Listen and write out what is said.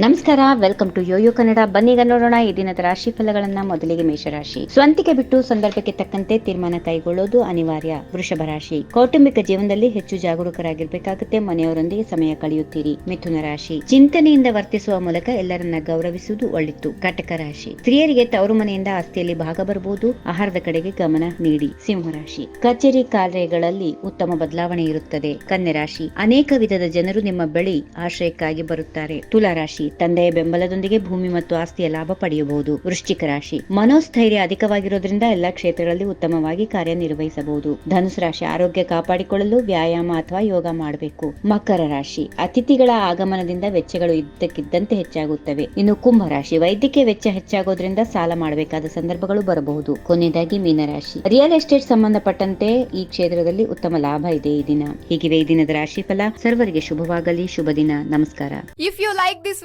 ನಮಸ್ಕಾರ welcome to Yoyo Kannada ಬನ್ನಿಗ ನೋಡೋಣ, ಈ ದಿನದ ರಾಶಿ ಫಲಗಳನ್ನ ಮೊದಲಿಗೆ ಮೇಷರಾಶಿ. ಸ್ವಂತಿಕೆ ಬಿಟ್ಟು ಸಂದರ್ಭಕ್ಕೆ ತಕ್ಕಂತೆ ತೀರ್ಮಾನ ಕೈಗೊಳ್ಳೋದು ಅನಿವಾರ್ಯ. ವೃಷಭ ರಾಶಿ. ಕೌಟುಂಬಿಕ ಜೀವನದಲ್ಲಿ ಹೆಚ್ಚು ಜಾಗರೂಕರಾಗಿರ್ಬೇಕಾಗುತ್ತೆ. ಮನೆಯವರೊಂದಿಗೆ ಸಮಯ ಕಳೆಯುತ್ತೀರಿ. ಮಿಥುನ ರಾಶಿ. ಚಿಂತನೆಯಿಂದ ವರ್ತಿಸುವ ಮೂಲಕ ಎಲ್ಲರನ್ನ ಗೌರವಿಸುವುದು ಒಳಿತು. ಕಟಕ ರಾಶಿ. ಸ್ತ್ರೀಯರಿಗೆ ತವರು ಮನೆಯಿಂದ ಆಸ್ತಿಯಲ್ಲಿ ಭಾಗ ಬರಬಹುದು ಆಹಾರದ ಕಡೆಗೆ ಗಮನ ನೀಡಿ. ಸಿಂಹ ರಾಶಿ. ಕಚೇರಿ ಕಾರ್ಯಗಳಲ್ಲಿ ಉತ್ತಮ ಬದಲಾವಣೆ ಇರುತ್ತದೆ. ಕನ್ಯೆ ರಾಶಿ. ಅನೇಕ ವಿಧದ ಜನರು ನಿಮ್ಮ ಬಳಿ ಆಶ್ರಯಕ್ಕಾಗಿ ಬರುತ್ತಾರೆ. ತುಲಾ ರಾಶಿ. ತಂದೆಯ ಬೆಂಬಲದೊಂದಿಗೆ ಭೂಮಿ ಮತ್ತು ಆಸ್ತಿಯ ಲಾಭ ಪಡೆಯಬಹುದು. ವೃಶ್ಚಿಕ ರಾಶಿ. ಮನೋಸ್ಥೈರ್ಯ ಅಧಿಕವಾಗಿರೋದ್ರಿಂದ ಎಲ್ಲಾ ಕ್ಷೇತ್ರಗಳಲ್ಲಿ ಉತ್ತಮವಾಗಿ ಕಾರ್ಯನಿರ್ವಹಿಸಬಹುದು. ಧನುಸು ರಾಶಿ ಆರೋಗ್ಯ ಕಾಪಾಡಿಕೊಳ್ಳಲು ವ್ಯಾಯಾಮ ಅಥವಾ ಯೋಗ ಮಾಡಬೇಕು. ಮಕರ ರಾಶಿ. ಅತಿಥಿಗಳ ಆಗಮನದಿಂದ ವೆಚ್ಚಗಳು ಇದ್ದಕ್ಕಿದ್ದಂತೆ ಹೆಚ್ಚಾಗುತ್ತವೆ. ಇನ್ನು ಕುಂಭ ರಾಶಿ. ವೈದ್ಯಕೀಯ ವೆಚ್ಚ ಹೆಚ್ಚಾಗೋದ್ರಿಂದ ಸಾಲ ಮಾಡಬೇಕಾದ ಸಂದರ್ಭಗಳು ಬರಬಹುದು. ಕೊನೆಯದಾಗಿ ಮೀನರಾಶಿ ರಿಯಲ್ ಎಸ್ಟೇಟ್ ಸಂಬಂಧಪಟ್ಟಂತೆ ಈ ಕ್ಷೇತ್ರದಲ್ಲಿ ಉತ್ತಮ ಲಾಭ ಇದೆ ಈ ದಿನ. ಹೀಗಿವೆ ಈ ದಿನದ ರಾಶಿಫಲ. ಸರ್ವರಿಗೆ ಶುಭವಾಗಲಿ. ಶುಭ ದಿನ. ನಮಸ್ಕಾರ. If you like this